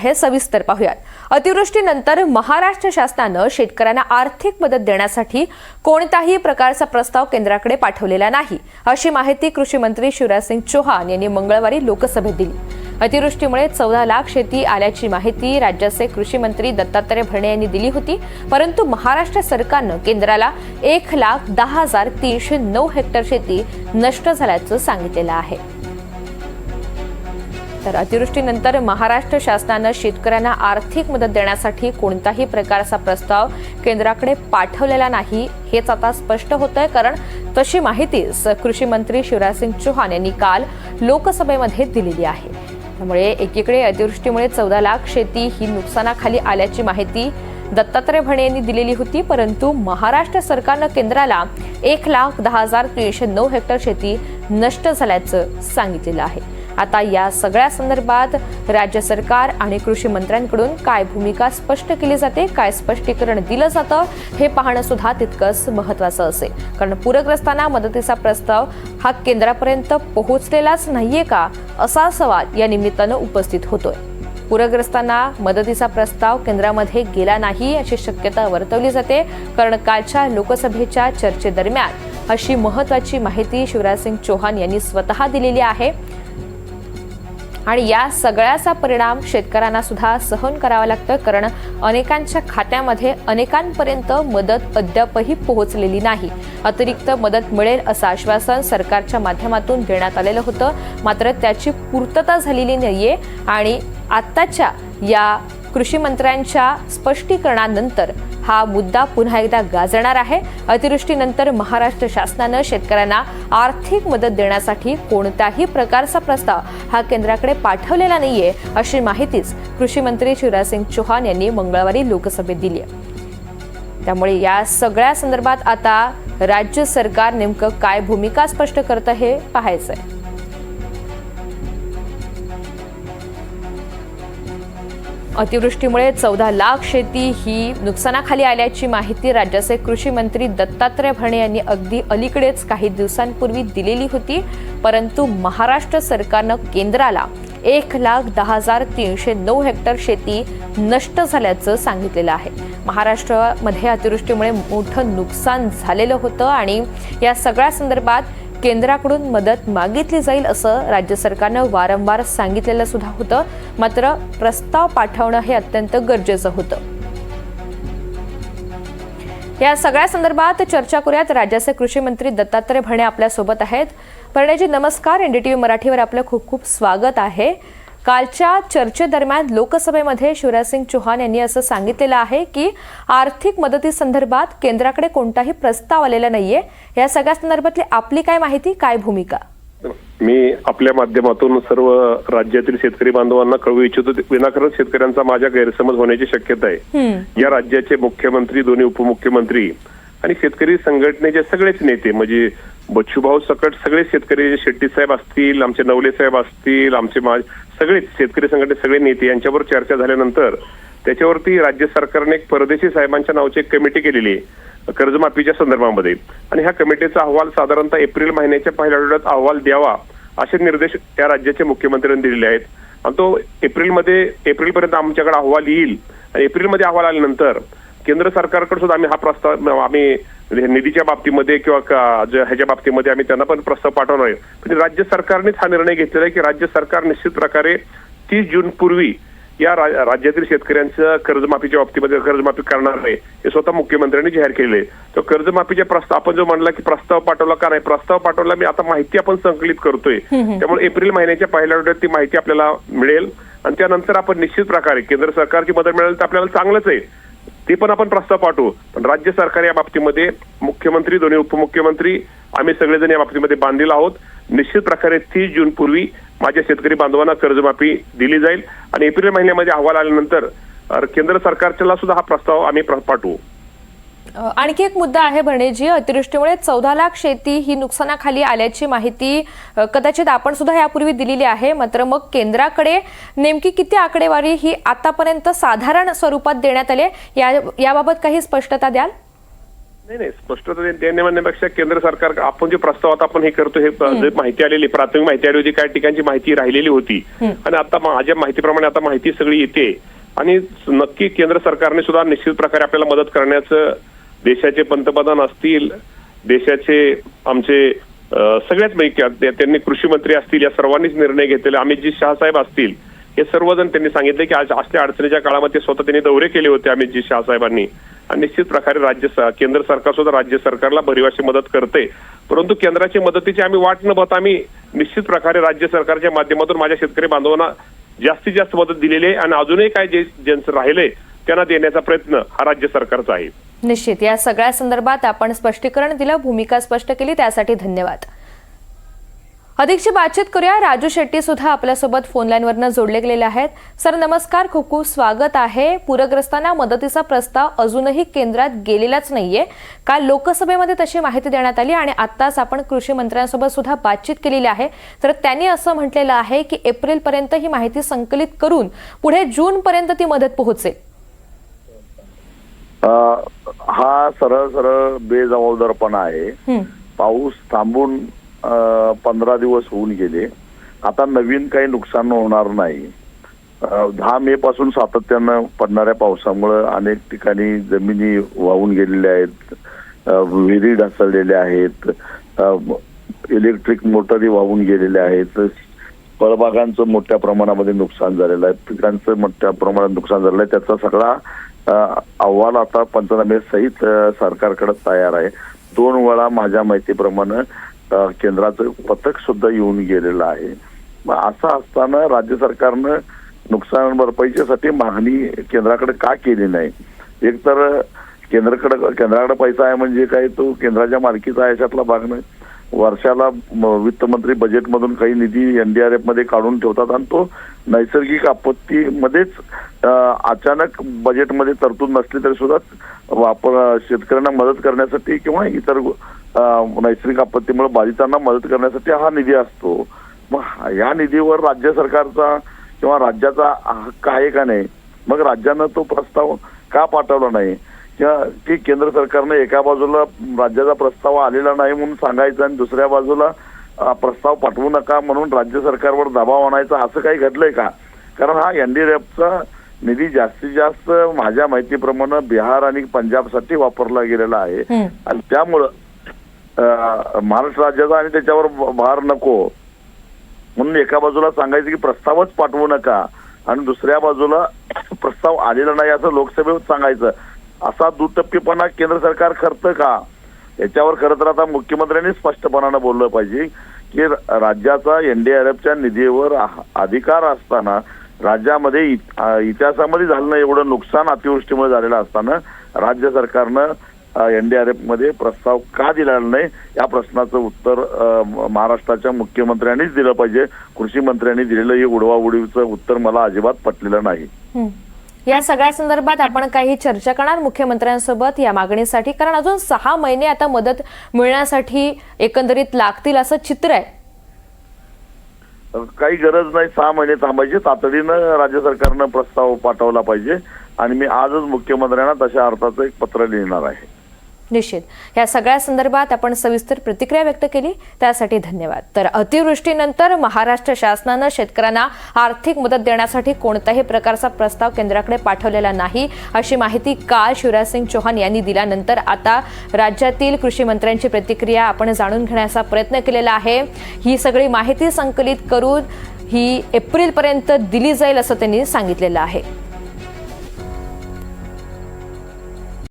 हे सविस्तर पाहूयात. अतिवृष्टीनंतर महाराष्ट्र शासनानं शेतकऱ्यांना आर्थिक मदत देण्यासाठी कोणताही प्रकारचा प्रस्ताव केंद्राकडे पाठवलेला नाही अशी माहिती कृषी मंत्री शिवराज सिंग चौहान यांनी मंगळवारी लोकसभेत दिली. अतिवृष्टीमुळे चौदा लाख शेती आल्याची माहिती राज्याचे कृषी मंत्री दत्तात्रय भरणे यांनी दिली होती परंतु महाराष्ट्र सरकारनं केंद्राला एक लाख दहा हजार तीनशे नऊ हेक्टर शेती नष्ट झाल्याचं सांगितलेलं आहे. तर अतिवृष्टीनंतर महाराष्ट्र शासनानं शेतकऱ्यांना आर्थिक मदत देण्यासाठी कोणताही प्रकारचा प्रस्ताव केंद्राकडे पाठवलेला नाही हेच आता स्पष्ट होत आहे कारण तशी माहिती कृषी मंत्री शिवराजसिंग चौहान यांनी काल लोकसभेमध्ये दिलेली आहे. त्यामुळे एकीकडे अतिवृष्टीमुळे चौदा लाख शेती ही नुकसानाखाली आल्याची माहिती दत्तात्रय भणे यांनी दिलेली होती परंतु महाराष्ट्र सरकारनं केंद्राला एक लाख दहा हजार तीनशे नऊ हेक्टर शेती नष्ट झाल्याचं सांगितलेलं आहे. आता या सगळ्या संदर्भात राज्य सरकार आणि कृषी मंत्र्यांकडून काय भूमिका स्पष्ट केली जाते काय स्पष्टीकरण दिलं जातं हे पाहणं सुद्धा तितकंच महत्वाचं असेल. कारण पूरग्रस्तांना मदतीचा प्रस्ताव हा केंद्रापर्यंत पोहोचलेलाच नाहीये का असा सवाल या निमित्तानं उपस्थित होतोय. पूरग्रस्तांना मदतीचा प्रस्ताव केंद्रामध्ये गेला नाही अशी शक्यता वर्तवली जाते कारण कालच्या लोकसभेच्या चर्चेदरम्यान अशी महत्वाची माहिती शिवराज सिंग चौहान यांनी स्वतः दिलेली आहे. आणि या सगळ्याचा परिणाम शेतकऱ्यांना सुद्धा सहन करावा लागतं कारण अनेकांच्या खात्यामध्ये अनेकांपर्यंत मदत अद्यापही पोहोचलेली नाही. अतिरिक्त मदत मिळेल असं आश्वासन सरकारच्या माध्यमातून देण्यात आलेलं होतं. मात्र त्याची पूर्तता झालेली नाहीये आणि आत्ताच्या या कृषी मंत्र्यांच्या स्पष्टीकरणानंतर हा मुद्दा पुन्हा एकदा गाजणार आहे. अतिवृष्टीनंतर महाराष्ट्र शासनानं शेतकऱ्यांना आर्थिक मदत देण्यासाठी कोणत्याही प्रकारचा प्रस्ताव हा केंद्राकडे पाठवलेला नाहीये अशी माहितीच कृषी मंत्री शिवराजसिंग चौहान यांनी मंगळवारी लोकसभेत दिली आहे त्यामुळे या सगळ्या संदर्भात आता राज्य सरकार नेमकं काय भूमिका स्पष्ट करतं हे पाहायचं आहे अतिवृष्टीमुळे चौदा लाख शेती ही नुकसानाखाली आल्याची माहिती राज्याचे कृषी मंत्री दत्तात्रय भरणे यांनी अगदी अलीकडेच काही दिवसांपूर्वी दिलेली होती. परंतु महाराष्ट्र सरकारनं केंद्राला एक लाख दहा हजार तीनशे नऊ हेक्टर शेती नष्ट झाल्याचं सांगितलेलं आहे. महाराष्ट्रामध्ये अतिवृष्टीमुळे मोठं नुकसान झालेलं होतं आणि या सगळ्या संदर्भात केंद्राकडून मदत मागितली जाईल असं राज्य सरकारनं वारंवार सांगितलेलं सुद्धा होतं. मात्र प्रस्ताव पाठवणं हे अत्यंत गरजेचं होतं. या सगळ्या संदर्भात चर्चा करूयात. राज्याचे कृषी मंत्री दत्तात्रय भरणे आपल्यासोबत आहेत. भरणेजी नमस्कार. एनडीटीव्ही मराठीवर आपलं खूप खूप स्वागत आहे. कालच्या चर्चेदरम्यान लोकसभेमध्ये शिवराज सिंग चौहान यांनी असं सांगितलेलं आहे की आर्थिक मदतीसंदर्भात केंद्राकडे कोणताही प्रस्ताव आलेला नाहीये. या सगळ्या संदर्भातली आपली काय माहिती काय भूमिका? मी आपल्या माध्यमातून सर्व राज्यातील शेतकरी बांधवांना कळवू इच्छितो विनाकारण शेतकऱ्यांचा माझ्या गैरसमज होण्याची शक्यता आहे. या राज्याचे मुख्यमंत्री दोन्ही उपमुख्यमंत्री आणि शेतकरी संघटनेचे सगळेच नेते म्हणजे बच्चूभाऊ सकट सगळे शेतकरी शेट्टी साहेब असतील आमचे नवले साहेब असतील आमचे मा- सगळेच शेतकरी संघटने सगळे नेते यांच्यावर चर्चा झाल्यानंतर त्याच्यावरती राज्य सरकारने एक परदेशी साहेबांच्या नावाची एक कमिटी केलेली आहे कर्जमाफीच्या संदर्भामध्ये. आणि ह्या कमिटीचा अहवाल साधारणतः एप्रिल महिन्याच्या पहिल्या आठवड्यात अहवाल द्यावा असे निर्देश त्या राज्याच्या मुख्यमंत्र्यांनी दिलेले आहेत. आणि तो एप्रिलमध्ये एप्रिलपर्यंत आमच्याकडे अहवाल येईल. आणि एप्रिलमध्ये अहवाल आल्यानंतर केंद्र सरकारकडे सुद्धा आम्ही हा प्रस्ताव आम्ही निधीच्या बाबतीमध्ये किंवा ह्याच्या बाबतीमध्ये आम्ही त्यांना पण प्रस्ताव पाठवणार आहे. म्हणजे राज्य सरकारनेच हा निर्णय घेतलेला आहे की राज्य सरकार निश्चित प्रकारे तीस जून पूर्वी या राज्यातील शेतकऱ्यांचं कर्जमाफीच्या बाबतीमध्ये कर्जमाफी करणार आहे. हे स्वतः मुख्यमंत्र्यांनी जाहीर केले तो कर्जमाफीच्या प्रस्ताव आपण जो म्हणला की प्रस्ताव पाठवला का नाही? प्रस्ताव पाठवला मी आता माहिती आपण संकलित करतोय. त्यामुळे एप्रिल महिन्याच्या पहिल्या आठवड्यात ती माहिती आपल्याला मिळेल. आणि त्यानंतर आपण निश्चित प्रकारे केंद्र सरकारची मदत मिळेल तर आपल्याला चांगलंच आहे. ते पण आपण प्रस्ताव पाठवू. पण राज्य सरकार या बाबतीमध्ये मुख्यमंत्री दोन्ही उपमुख्यमंत्री आम्ही सगळेजण या बाबतीमध्ये बांधलेलो आहोत. निश्चित प्रकारे तीस जून पूर्वी माझ्या शेतकरी बांधवांना कर्जमाफी दिली जाईल. आणि एप्रिल महिन्यामध्ये अहवाल आल्यानंतर केंद्र सरकारच्याला सुद्धा हा प्रस्ताव आम्ही प्र- पाठवू. आणखी एक मुद्दा आहे भरणेजी अतिवृष्टीमुळे चौदा लाख शेती ही नुकसानाखाली आल्याची माहिती कदाचित आपण सुद्धा यापूर्वी दिलेली आहे. मात्र मग केंद्राकडे नेमकी किती आकडेवारी ही आतापर्यंत साधारण स्वरूपात देण्यात आली? या याबाबत काही स्पष्टता द्याल? नाही नाही स्पष्टता देणे म्हणण्यापेक्षा केंद्र सरकार आपण जे प्रस्ताव आता आपण हे करतो हे जे माहिती आलेली प्राथमिक माहिती आली होती काही ठिकाणची माहिती राहिलेली होती. आणि आता माझ्या माहितीप्रमाणे आता माहिती सगळी येते. आणि नक्की केंद्र सरकारने सुद्धा निश्चित प्रकारे आपल्याला मदत करण्याचं देशाचे पंतप्रधान असतील देशाचे आमचे सगळ्याच म्हणजे पैकी त्यांनी कृषी मंत्री असतील या सर्वांनीच निर्णय घेतलेले अमितजी शहासाहेब असतील हे सर्वजण त्यांनी सांगितले की आज असल्या अडचणीच्या काळामध्ये स्वतः त्यांनी दौरे केले होते अमितजी शहासाहेबांनी आणि निश्चित प्रकारे राज्य केंद्र सरकार सुद्धा राज्य सरकारला भरीवाशी मदत करते. परंतु केंद्राची मदतीची आम्ही वाट न पाहता आम्ही निश्चित प्रकारे राज्य सरकारच्या माध्यमातून माझ्या शेतकरी बांधवांना जास्तीत जास्त मदत दिलेली आहे आणि अजूनही काय जे ज्यांचं राहिले त्यांना देण्याचा प्रयत्न हा राज्य सरकारचा आहे. निश्चित. या सगळ्या संदर्भात आपण स्पष्टीकरण दिलं भूमिका स्पष्ट केली त्यासाठी धन्यवाद. अधिकची बातचीत करूया. राजू शेट्टी सुद्धा आपल्यासोबत फोन लाईनवरनं जोडले गेलेले आहेत. सर नमस्कार. खूप खूप स्वागत आहे. पूरग्रस्तांना मदतीचा प्रस्ताव अजूनही केंद्रात गेलेलाच नाहीये. काल लोकसभेमध्ये तशी माहिती देण्यात आली आणि आत्ताच आपण कृषी मंत्र्यांसोबत सुद्धा बातचीत केलेली आहे. तर त्यांनी असं म्हटलेलं आहे की एप्रिल पर्यंत ही माहिती संकलित करून पुढे जून पर्यंत ती मदत पोहोचेल. हा सरळ सरळ बेजबाबदारपणा आहे. पाऊस थांबून पंधरा दिवस होऊन गेले. आता नवीन काही नुकसान होणार नाही. दहा मे पासून सातत्यानं पडणाऱ्या पावसामुळे अनेक ठिकाणी जमिनी वाहून गेलेल्या आहेत. विहिरी ढासळलेल्या आहेत. इलेक्ट्रिक मोटरी वाहून गेलेल्या आहेत. फळबागांचं मोठ्या प्रमाणामध्ये नुकसान झालेलं आहे. पिकांचं मोठ्या प्रमाणात नुकसान झालेलं आहे. त्याचा सगळा अहवाल आता पंचनामे सहित सरकारकडे तयार आहे. दोन वेळा माझ्या माहितीप्रमाणे केंद्राचं पथक सुद्धा येऊन गेलेलं आहे. मग असं असताना राज्य सरकारनं नुकसान भरपाईच्यासाठी मागणी केंद्राकडे का केली नाही? एक तर केंद्राकडे केंद्राकडे पैसा आहे म्हणजे काय तो केंद्राच्या मालकीचा आहे याच्यातला भाग नाही. वर्षाला म- वित्तमंत्री बजेटमधून काही निधी एनडीआरएफमध्ये काढून ठेवतात आणि तो नैसर्गिक आपत्तीमध्येच अचानक बजेटमध्ये तरतूद नसली तरी सुद्धा वापर शेतकऱ्यांना मदत करण्यासाठी किंवा इतर नैसर्गिक आपत्तीमुळे बाधितांना मदत करण्यासाठी हा निधी असतो. मग या निधीवर राज्य सरकारचा किंवा राज्याचा हक्क आहे का नाही? मग राज्यानं तो प्रस्ताव का पाठवला नाही? किंवा की केंद्र सरकारने एका बाजूला राज्याचा प्रस्ताव आलेला नाही म्हणून सांगायचं आणि दुसऱ्या बाजूला प्रस्ताव पाठवू नका म्हणून राज्य सरकारवर दबाव आणायचा असं काही घडलंय का? कारण हा एनडीआरएफचा निधी जास्तीत जास्त माझ्या माहितीप्रमाणे बिहार आणि पंजाबसाठी वापरला गेलेला आहे. आणि त्यामुळं महाराष्ट्र राज्याचा आणि त्याच्यावर भार नको. म्हणून एका बाजूला सांगायचं की प्रस्तावच पाठवू नका आणि दुसऱ्या बाजूला प्रस्ताव आलेला नाही असं लोकसभेत सांगायचं. असा दुटप्पीपणा केंद्र सरकार करतं का? याच्यावर खरं तर आता मुख्यमंत्र्यांनी स्पष्टपणानं बोललं पाहिजे की राज्याचा एनडीआरएफच्या निधीवर अधिकार असताना राज्यामध्ये इतिहासामध्ये झालं एवढं नुकसान अतिवृष्टीमुळे झालेलं असताना राज्य सरकारनं एनडीआरएफमध्ये प्रस्ताव का दिलेला नाही? या प्रश्नाचं उत्तर महाराष्ट्राच्या मुख्यमंत्र्यांनीच दिलं पाहिजे. कृषी मंत्र्यांनी दिलेलं हे उडवाउडवीचं उत्तर मला अजिबात पटलेलं नाही. या सगळ्या संदर्भात आपण काही चर्चा करणार मुख्यमंत्र्यांसोबत. या मागणीसाठी कारण अजून सहा महिने आता मदत मिळण्यासाठी एकंदरीत लागतील असं चित्र आहे. काही गरज नाही. सहा महिने थांबायची. तातडीनं राज्य सरकारनं प्रस्ताव पाठवला पाहिजे. आणि मी आजच मुख्यमंत्र्यांना तशा अर्थाचं एक पत्र लिहिणार आहे. निश्चित. या सगळ्या संदर्भात आपण सविस्तर प्रतिक्रिया व्यक्त केली. त्यासाठी धन्यवाद. तर अतिवृष्टीनंतर महाराष्ट्र शासनानं शेतकऱ्यांना आर्थिक मदत देण्यासाठी कोणत्याही प्रकारचा प्रस्ताव केंद्राकडे पाठवलेला नाही अशी माहिती काल शिवराजसिंग चौहान यांनी दिल्यानंतर आता राज्यातील कृषी मंत्र्यांची प्रतिक्रिया आपण जाणून घेण्याचा प्रयत्न केलेला आहे. ही सगळी माहिती संकलित करून ही एप्रिलपर्यंत दिली जाईल असं त्यांनी सांगितलेलं आहे.